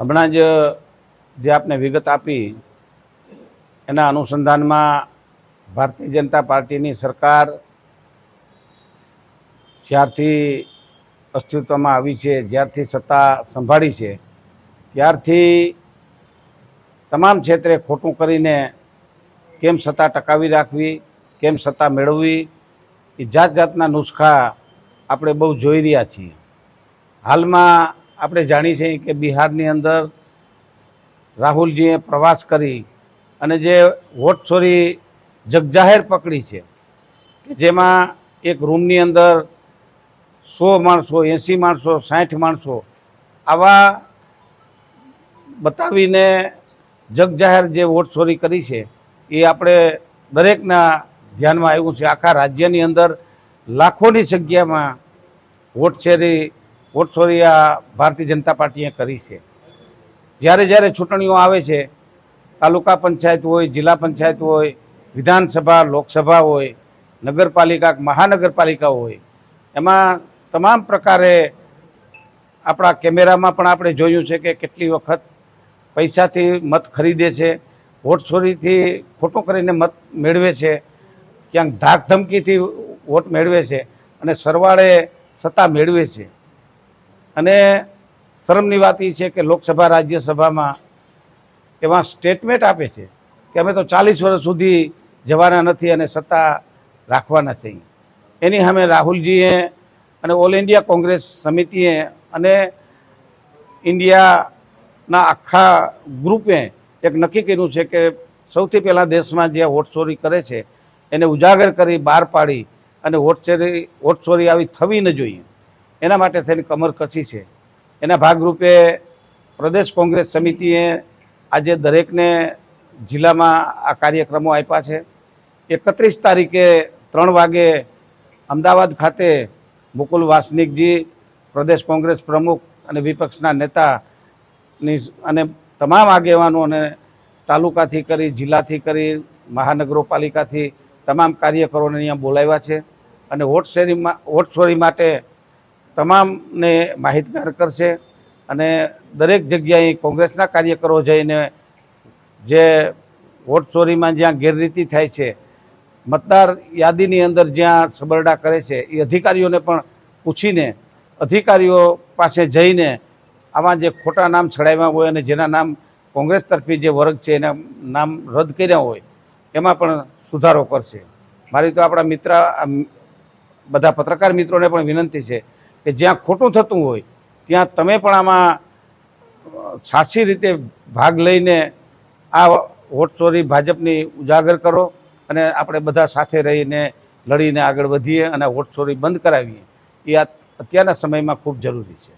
હમણાં જ જે આપને વિગત આપી, એના અનુસંધાનમાં ભારતીય જનતા પાર્ટીની સરકાર જ્યારથી અસ્તિત્વમાં આવી છે, જ્યારથી સત્તા સંભાળી છે, ત્યારથી તમામ ક્ષેત્રે ખોટું કરીને કેમ સત્તા ટકાવી રાખવી, કેમ સત્તા મેળવવી, એ જાત જાતના નુસ્ખા આપણે બહુ જોઈ રહ્યા છીએ. હાલમાં આપણે જાણીએ છીએ કે બિહારની અંદર રાહુલજીએ પ્રવાસ કરી અને જે વોટ ચોરી જગજાહેર પકડી છે, કે જેમાં એક રૂમની અંદર સો માણસો, એંસી માણસો, સાઠ માણસો આવા બતાવીને જગજાહેર જે વોટ ચોરી કરી છે, એ આપણે દરેકના ધ્યાનમાં આવ્યું છે. આખા રાજ્યની અંદર લાખોની સંખ્યામાં વોટ ચોરી ચોરી આ ભારતીય જનતા પાર્ટીએ કરી છે. જ્યારે જ્યારે ચૂંટણીઓ આવે છે, તાલુકા પંચાયત હોય, જિલ્લા પંચાયત હોય, વિધાનસભા, લોકસભા હોય, નગરપાલિકા, મહાનગરપાલિકા હોય, એમાં તમામ પ્રકારે આપણા કેમેરામાં પણ આપણે જોયું છે કે કેટલી વખત પૈસાથી મત ખરીદે છે વોટ ચોરીથી ખોટું કરીને મત મેળવે છે, ક્યાંક ધાક ધમકીથી વોટ મેળવે છે અને સરવાળે સત્તા મેળવે છે. અને શરમની વાત એ છે કે લોકસભા, રાજ્યસભામાં એમાં સ્ટેટમેન્ટ આપે છે કે અમે તો ચાલીસ વર્ષ સુધી જવાના નથી અને સત્તા રાખવાના છે એની સામે રાહુલજીએ અને ઓલ ઇન્ડિયા કોંગ્રેસ સમિતિએ અને ઇન્ડિયાના આખા ગ્રુપે એક નક્કી કર્યું છે કે સૌથી પહેલાં દેશમાં જે વોટ ચોરી કરે છે એને ઉજાગર કરી બહાર પાડી અને વોટ ચોરી વોટ ચોરી આવી થવી ન જોઈએ. એના માટે થઈને કમર કસી છે. એના ભાગરૂપે પ્રદેશ કોંગ્રેસ સમિતિએ આજે દરેકને જિલ્લામાં આ કાર્યક્રમો આપ્યા છે. એકત્રીસ તારીખે ત્રણ વાગે અમદાવાદ ખાતે મુકુલ વાસનિકજી, પ્રદેશ કોંગ્રેસ પ્રમુખ અને વિપક્ષના નેતાની અને તમામ આગેવાનો અને તાલુકાથી કરી, જિલ્લાથી કરી, મહાનગરોપાલિકાથી તમામ કાર્યકરોને અહીંયા બોલાવ્યા છે. અને વોટ શેરીમાં, વોટ ચોરી માટે તમામને માહિતગાર કરશે અને દરેક જગ્યાએ કોંગ્રેસના કાર્યકરો જઈને જે વોટ ચોરીમાં જ્યાં ગેરરીતિ થાય છે, મતદાર યાદીની અંદર જ્યાં સબરડા કરે છે, એ અધિકારીઓને પણ પૂછીને, અધિકારીઓ પાસે જઈને આમાં જે ખોટા નામ છડાવ્યા હોય અને જેના નામ કોંગ્રેસ તરફી જે વર્ગ છે એના નામ રદ કર્યા હોય, એમાં પણ સુધારો કરશે. મારી તો આપણા મિત્ર બધા પત્રકાર મિત્રોને પણ વિનંતી છે કે જ્યાં ખોટું થતું હોય, ત્યાં તમે પણ આમાં સાચી રીતે ભાગ લઈને આ વોટ ચોરી ભાજપની ઉજાગર કરો અને આપણે બધા સાથે રહીને લડીને આગળ વધીએ અને વોટ ચોરી બંધ કરાવીએ. એ અત્યારના સમયમાં ખૂબ જરૂરી છે.